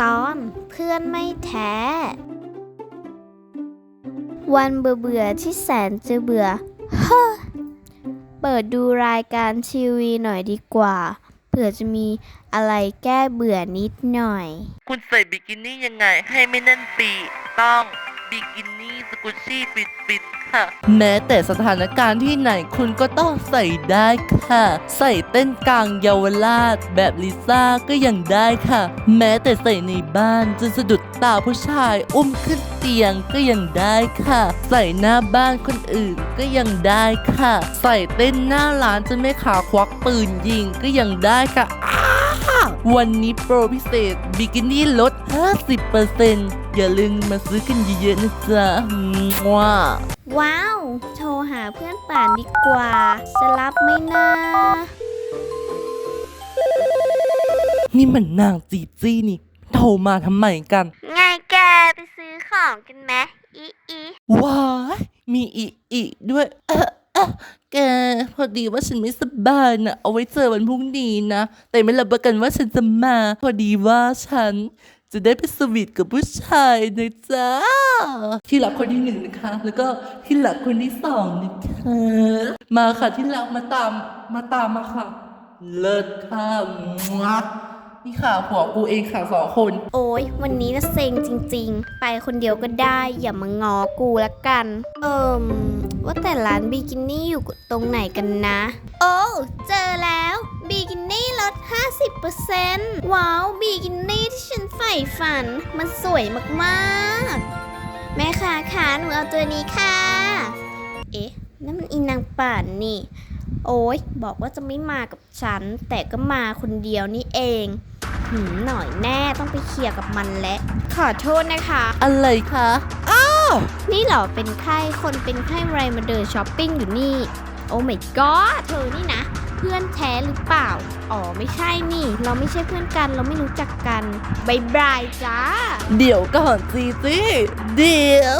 ตอนเพื่อนไม่แท้ วันเบื่อเบื่อที่แสนจะเบื่อเฮ้อเปิดดูรายการทีวีหน่อยดีกว่า เผื่อจะมีอะไรแก้เบื่อนิดหน่อย คุณใส่บิกินี่ยังไงให้ไม่แน่นปี ต้อง บิกินี่สกุชชี่ฟิตฟิตๆค่ะ แม้แต่สถานการณ์ที่ไหนคุณก็ต้องใส่ได้ค่ะ ใส่เต้นกลางเยาวราชแบบลิซ่าก็ยังได้ค่ะ แม้แต่ใส่ในบ้านจนสะดุดตาผู้ชายอุ้มขึ้นเตียงก็ยังได้ค่ะ ใส่หน้าบ้านคนอื่นก็ยังได้ค่ะ ใส่เต้นหน้าร้านจนแม่ขาควักปืนยิงก็ยังได้ค่ะวันนี้โปรพิเศษ บิกินี่ลด 50% อย่าลืมมาซื้อกันเยอะๆนะจ๊ะมั่วว้าว โทรหาเพื่อนป่านดีกว่า จะรับไหม่นานี่มันนางจีจี้นี่ โทรมาทำไมกัน ไงแกไปซื้อของกันไหมอีอีว้ายมีอีอีด้วย เอะเอะแกพอดีว่าฉันไม่สบายนะเอาไว้เจอวันพรุ่งนี้นะ แต่ไม่รับประกันว่าฉันจะมา พอดีว่าฉัน จะได้ไปสวีทกับผู้ชายนะจ๊ะที่รักคนที่หนึ่งนะคะ แล้วก็ที่รักคนที่สองนะคะมาค่ะที่รักมาตามมาตามมาค่ะ เลิศค่ะมัดนี่ค่ะผัวกูเองค่ะสองคน โอ้ยวันนี้นะเซ็งจริง ๆ ไปคนเดียวก็ได้ อย่ามางอกูละกัน เอิมว่าแต่ร้านบิกินี่อยู่ตรงไหนกันนะ โอ้ เจอแล้ว กินี่ลด 50%ว้าวบิกินี่ที่ฉันใฝ่ฝัน มันสวยมากๆ แม่ค้าคะหนูเอาตัวนี้ค่ะ เอ๊ะนั่นมันอีนางป่านนี่ โอ้ยบอกว่าจะไม่มากับฉัน แต่ก็มาคนเดียวนี่เองหืมหน่อยแน่ต้องไปเคลียร์กับมันและ ขอโทษนะคะ อะไรคะนี่เหรอเป็นไข้คนเป็นไข้ไรมาเดินช้อปปิ้งอยู่นี่ โอ้ my god เธอนี่นะ เพื่อนแท้หรือเปล่า อ๋อไม่ใช่นี่ เราไม่ใช่เพื่อนกัน เราไม่รู้จักกันบายบายจ้า เดี๋ยวก่อนจีซีเดี๋ยว